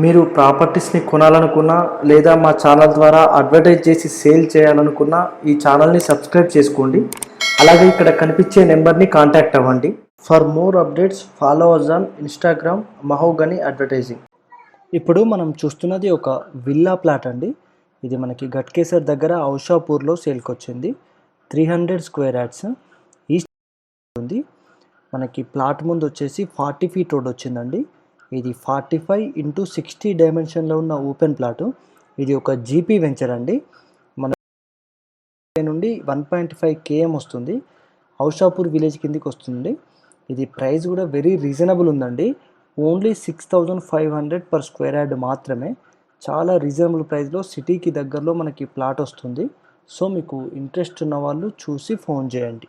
మీరు ప్రాపర్టీస్ని కొనాలనుకున్నా లేదా మా ఛానల్ ద్వారా అడ్వర్టైజ్ చేసి సేల్ చేయాలనుకున్నా ఈ ఛానల్ని సబ్స్క్రైబ్ చేసుకోండి. అలాగే ఇక్కడ కనిపించే నెంబర్ని కాంటాక్ట్ అవ్వండి. For more updates follow us on Instagram Mahogany Advertising. ఇప్పుడు మనం చూస్తున్నది ఒక విల్లా ప్లాట్ అండి. ఇది మనకి గట్కేసర్ దగ్గర ఔషాపూర్లో సేల్కి వచ్చింది three hundred square yards. East ఉంది. మనకి ప్లాట్ ముందు వచ్చేసి ఫార్టీ ఫీట్ రోడ్ వచ్చిందండి. ఇది ఫార్టీ ఫైవ్ ఇంటూ సిక్స్టీ డైమెన్షన్లో ఉన్న ఓపెన్ ప్లాటు. ఇది ఒక జీపీ వెంచర్ అండి. మన నుండి వన్ పాయింట్ ఫైవ్ కేఎం వస్తుంది. ఔషాపూర్ విలేజ్ కిందికి వస్తుంది ఇది ప్రైస్ కూడా వెరీ రీజనబుల్ ఉందండి. Only six thousand five hundred per square yard మాత్రమే. చాలా రీజనబుల్ ప్రైస్లో సిటీకి దగ్గరలో మనకి ప్లాట్ వస్తుంది. సో మీకు ఇంట్రెస్ట్ ఉన్న వాళ్ళు చూసి ఫోన్ చేయండి.